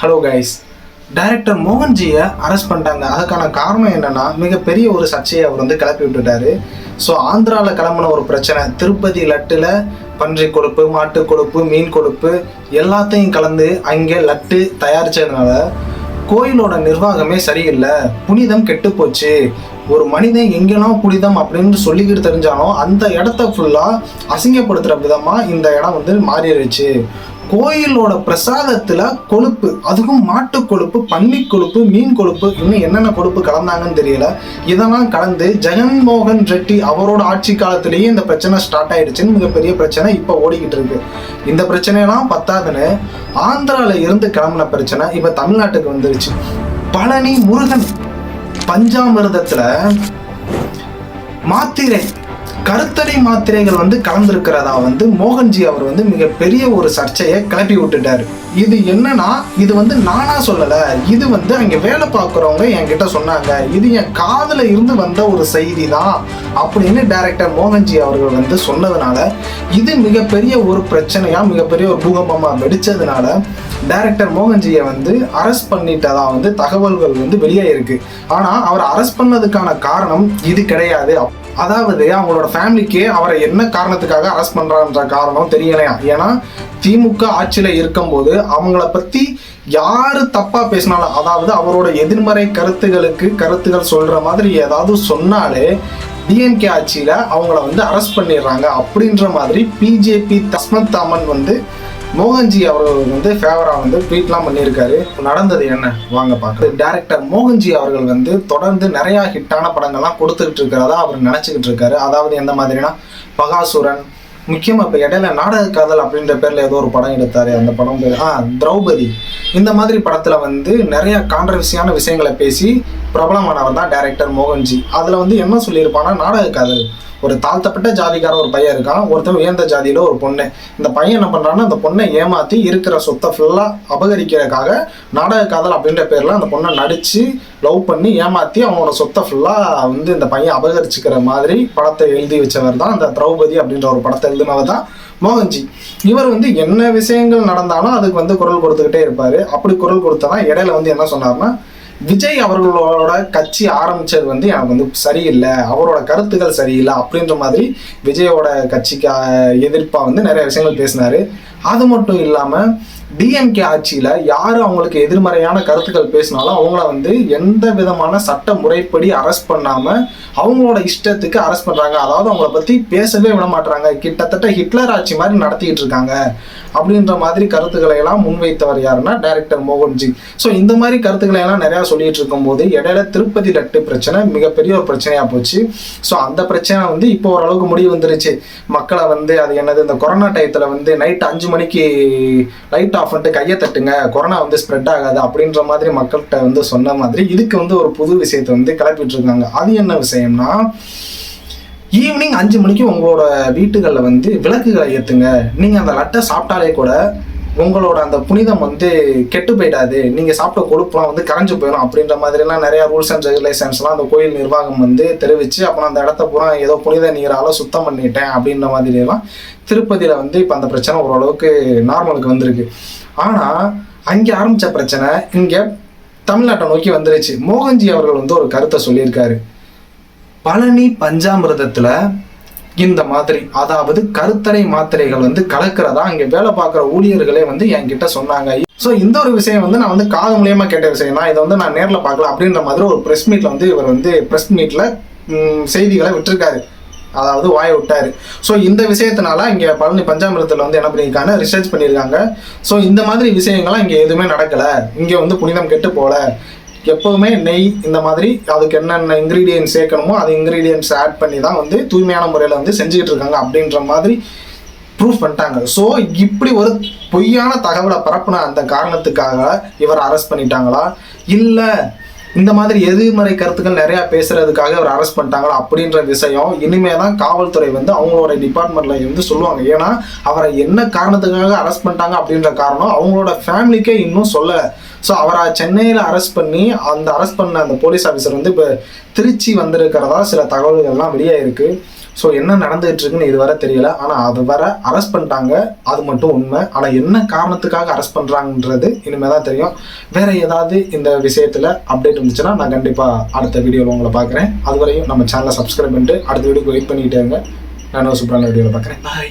Hello guys director மோகன்ஜியை arrest பண்ணிட்டாங்க. அதுக்கான காரணம் என்னென்னா மிகப்பெரிய ஒரு சர்ச்சையை அவர் வந்து கிளப்பி விட்டுட்டாரு. ஸோ ஆந்திராவில் கிளம்புன ஒரு பிரச்சனை திருப்பதி லட்டில் பன்றி கொழுப்பு மாட்டு கொழுப்பு மீன் கொழுப்பு எல்லாத்தையும் கலந்து அங்கே லட்டு தயாரித்ததுனால கோயிலோட நிர்வாகமே சரியில்லை. புனிதம் கெட்டு போச்சு. ஒரு மனிதன் எங்கெல்லாம் புனிதம் அப்படின்னு சொல்லிக்கிட்டு தெரிஞ்சாலும் அந்த இடத்த ஃபுல்லாக அசிங்கப்படுத்துகிற விதமாக இந்த இடம் வந்து மாறிடுச்சு கோயிலோட பிரசாதத்தில் கொழுப்பு அதுவும் மாட்டு கொழுப்பு பன்னி கொழுப்பு மீன் கொழுப்பு இன்னும் என்னென்ன கொழுப்பு கலந்தாங்கன்னு தெரியல. இதெல்லாம் கலந்து ஜெகன்மோகன் ரெட்டி அவரோட ஆட்சி காலத்திலேயே இந்த பிரச்சனை ஸ்டார்ட் ஆயிடுச்சுன்னு மிகப்பெரிய பிரச்சனை இப்போ ஓடிக்கிட்டு இருக்கு. இந்த பிரச்சனையெல்லாம் பத்தாதுன்னு ஆந்திரால இருந்து கிளம்புன பிரச்சனை இப்போ தமிழ்நாட்டுக்கு வந்துருச்சு. பழனி முருகன் பஞ்சாமிரதத்தில் மாத்திரை கருத்தடை மாத்திரைகள் வந்து கலந்துருக்கிறதா வந்து மோகன்ஜி அவர் வந்து மிகப்பெரிய ஒரு சர்ச்சையை கிளப்பி விட்டுட்டாரு. இது என்னன்னா இது வந்து நானா சொல்லல. இது வந்து அங்க வேலை பார்க்குறவங்க என்கிட்ட சொன்னாங்க. இது என் காதில் இருந்து வந்த ஒரு செய்தி தான் அப்படின்னு டைரக்டர் மோகன்ஜி அவர்கள் வந்து சொன்னதுனால இது மிகப்பெரிய ஒரு பிரச்சனையா மிகப்பெரிய ஒரு பூகம்பமா வெடிச்சதுனால டைரக்டர் மோகன்ஜியை வந்து அரெஸ்ட் பண்ணிட்டதா வந்து தகவல்கள் வந்து வெளியே இருக்கு ஆனா அவர் அரெஸ்ட் பண்ணதுக்கான காரணம் இது கிடையாது. அதாவது அவங்களோட ஃபேமிலிக்கு அவரை என்ன காரணத்துக்காக அரெஸ்ட் பண்ணுறான்ற காரணம் தெரியலையா? ஏன்னா திமுக ஆட்சியில் இருக்கும்போது அவங்கள பற்றி யார் தப்பாக பேசினாலும் அதாவது அவரோட எதிர்மறை கருத்துகளுக்கு கருத்துகள் சொல்கிற மாதிரி ஏதாவது சொன்னாலே டிஎம்கே ஆட்சியில் அவங்கள வந்து அரெஸ்ட் பண்ணிடுறாங்க அப்படின்ற மாதிரி பிஜேபி தஸ்மத் தாமன் வந்து மோகன்ஜி அவர்கள் வந்து ஃபேவராக வந்து ட்வீட்லாம் பண்ணியிருக்காரு. நடந்தது என்ன? வாங்க பார்க்கலாம். டேரக்டர் மோகன்ஜி அவர்கள் வந்து தொடர்ந்து நிறையா ஹிட்டான படங்கள்லாம் கொடுத்துக்கிட்டு இருக்கிறதா அவர் நினச்சிக்கிட்டு இருக்காரு. அதாவது எந்த மாதிரினா பகாசுரன் முக்கியமாக இப்போ இடையில நாடக காதல் அப்படின்ற பேரில் ஏதோ ஒரு படம் எடுத்தார். அந்த படம் பேர் ஆ திரௌபதி. இந்த மாதிரி படத்தில் வந்து நிறைய கான்ட்ரவர்சியான விஷயங்களை பேசி பிரபலமானவர் தான் டேரக்டர் மோகன்ஜி. அதில் வந்து என்ன சொல்லியிருப்பான்னா நாடக காதல் ஒரு தாழ்த்தப்பட்ட ஜாதிக்கார ஒரு பையன் இருக்கான். ஒருத்தன் உயர்ந்த ஜாதியில ஒரு பொண்ணு. இந்த பையன் என்ன பண்ணுறான்னா அந்த பொண்ணை ஏமாற்றி இருக்கிற சொத்தை ஃபுல்லாக அபகரிக்கிறதுக்காக நாடக காதல் அப்படின்ற பேரில் அந்த பொண்ணை நடித்து லவ் பண்ணி ஏமாற்றி அவனோட சொத்தை ஃபுல்லாக வந்து இந்த பையன் அபகரிச்சுக்கிற மாதிரி படத்தை எழுதி வச்சவர் தான் அந்த திரௌபதி அப்படின்ற ஒரு படத்தை எழுதினவர் தான் மோகன்ஜி. இவர் வந்து என்ன விஷயங்கள் நடந்தாலும் அதுக்கு வந்து குரல் கொடுத்துக்கிட்டே இருப்பார். அப்படி குரல் கொடுத்தனா இடையில வந்து என்ன சொன்னார்னா விஜய் அவர்களோட கட்சி ஆரம்பிச்சது வந்து எனக்கு வந்து சரியில்லை அவரோட கருத்துக்கள் சரியில்லை அப்படின்ற மாதிரி விஜயோட கட்சிக்கு எதிர்ப்பா வந்து நிறைய விஷயங்கள் பேசினாரு. அது மட்டும் இல்லாமல் டிஎம்கே ஆட்சியில் யார் அவங்களுக்கு எதிர்மறையான கருத்துக்கள் பேசினாலும் அவங்கள வந்து எந்த விதமான சட்ட முறைப்படி அரெஸ்ட் பண்ணாமல் அவங்களோட இஷ்டத்துக்கு அரெஸ்ட் பண்ணுறாங்க அதாவது அவங்கள பற்றி பேசவே விட மாட்டுறாங்க கிட்டத்தட்ட ஹிட்லர் ஆட்சி மாதிரி நடத்திக்கிட்டு இருக்காங்க. அப்படின்ற மாதிரி கருத்துக்களை எல்லாம் முன்வைத்தவர் யாருன்னா டைரக்டர் மோகன்ஜி. ஸோ இந்த மாதிரி கருத்துக்களை எல்லாம் நிறையா சொல்லிட்டு இருக்கும்போது இடையில திருப்பதி லட்டு பிரச்சனை மிகப்பெரிய ஒரு பிரச்சனையாக போச்சு. ஸோ அந்த பிரச்சனை வந்து இப்போ ஓரளவுக்கு முடிவு வந்துருச்சு. மக்களை வந்து அது என்னது இந்த கொரோனா டயத்தில் வந்து நைட் அஞ்சு மணிக்கு லைட் ஆஃப் பண்ணிட்டு கையை தட்டுங்க கொரோனா வந்து ஸ்ப்ரெட் ஆகாது அப்படின்ற மாதிரி மக்கள்கிட்ட வந்து சொன்ன மாதிரி இதுக்கு வந்து ஒரு புது விஷயத்தை வந்து கிளப்பிட்டு இருக்காங்க அது என்ன விஷயம்னா ஈவினிங் அஞ்சு மணிக்கு உங்களோட வீட்டுகளில் வந்து விளக்குகளை ஏற்றுங்க நீங்கள் அந்த லட்டை சாப்பிட்டாலே கூட உங்களோட அந்த புனிதம் வந்து கெட்டு போயிடாது. நீங்கள் சாப்பிட்ட கொழுப்புலாம் வந்து கரைஞ்சு போயிடும் அப்படின்ற மாதிரிலாம் நிறைய ரூல்ஸ் அண்ட் ரெகுலேஷன்ஸ்லாம் அந்த கோயில் நிர்வாகம் வந்து தெரிவித்து அப்புறம் அந்த இடத்த பூரா ஏதோ புனித நீரால் சுத்தம் பண்ணிட்டேன் அப்படின்ற மாதிரியெல்லாம் திருப்பதியில் வந்து இப்போ அந்த பிரச்சனை ஓரளவுக்கு நார்மலுக்கு வந்திருக்கு. ஆனால் அங்கே ஆரம்பித்த பிரச்சனை இங்கே தமிழ்நாட்டை நோக்கி வந்துருச்சு. மோகன்ஜி அவர்கள் வந்து ஒரு கருத்தை சொல்லியிருக்காரு. பழனி பஞ்சாமிர்தத்துல இந்த மாதிரி அதாவது கருத்தடை மாத்திரைகள் வந்து கலக்கிறதா? இங்க வேலை பார்க்குற ஊழியர்களே வந்து என்கிட்ட சொன்னாங்க. ஸோ இந்த ஒரு விஷயம் வந்து நான் வந்து காது மூலியமா கேட்ட விஷயம் தான். இதை வந்து நான் நேரில் பார்க்கல அப்படின்ற மாதிரி ஒரு ப்ரெஸ் மீட்ல வந்து இவர் வந்து ப்ரெஸ் மீட்ல செய்திகளை விட்டுருக்காரு. அதாவது வாய விட்டாரு. ஸோ இந்த விஷயத்தினால இங்கே பழனி பஞ்சாமிரத்தில் வந்து என்ன பண்ணியிருக்காங்க? ரிசர்ச் பண்ணியிருக்காங்க. ஸோ இந்த மாதிரி விஷயங்கள்லாம் இங்கே எதுவுமே நடக்கலை. இங்கே வந்து புனிதம் கெட்டு போகல எப்போவுமே நெய் இந்த மாதிரி அதுக்கு என்னென்ன இன்க்ரீடியன்ஸ் சேர்க்கணுமோ அது இன்க்ரீடியன்ஸ் ஆட் பண்ணி தான் வந்து தூய்மையான முறையில் வந்து செஞ்சுக்கிட்டு இருக்காங்க அப்படின்ற மாதிரி ப்ரூஃப் பண்ணிட்டாங்க. ஸோ இப்படி ஒரு பொய்யான தகவலை பரப்புன அந்த காரணத்துக்காக இவர் அரெஸ்ட் பண்ணிட்டாங்களா? இல்லை இந்த மாதிரி எதிர்மறை கருத்துக்கள் நிறையா பேசுறதுக்காக அவர் அரெஸ்ட் பண்ணிட்டாங்களா அப்படின்ற விஷயம் இனிமே தான் காவல்துறை வந்து அவங்களோட டிபார்ட்மெண்ட்ல வந்து சொல்லுவாங்க. ஏன்னா அவரை என்ன காரணத்துக்காக அரெஸ்ட் பண்ணிட்டாங்க அப்படின்ற காரணம் அவங்களோட ஃபேமிலிக்கே இன்னும் சொல்லலை ஸோ அவரை சென்னையில் அரெஸ்ட் பண்ணி அந்த அரெஸ்ட் பண்ண அந்த போலீஸ் ஆஃபீஸர் வந்து இப்போ திருச்சி வந்திருக்கிறதா சில தகவல்கள்லாம் வெளியாக இருக்குது ஸோ என்ன நடந்துகிட்டு இருக்குன்னு இதுவரை தெரியல. ஆனால் அது வர அரெஸ்ட் பண்ணிட்டாங்க. அது மட்டும் உண்மை. ஆனால் என்ன காரணத்துக்காக அரெஸ்ட் பண்ணுறாங்கன்றது இனிமேல் தான் தெரியும். வேற ஏதாவது இந்த விஷயத்தில் அப்டேட் இருந்துச்சுன்னா நான் கண்டிப்பாக அடுத்த வீடியோவில் உங்களை பார்க்குறேன். அதுவரையும் நம்ம சேனலை சப்ஸ்கிரைப் பண்ணிட்டு அடுத்த வீடியோக்கு வெயிட் பண்ணிக்கிட்டே இருங்க. நான் சூப்பரான வீடியோவில் பார்க்குறேன். பாய்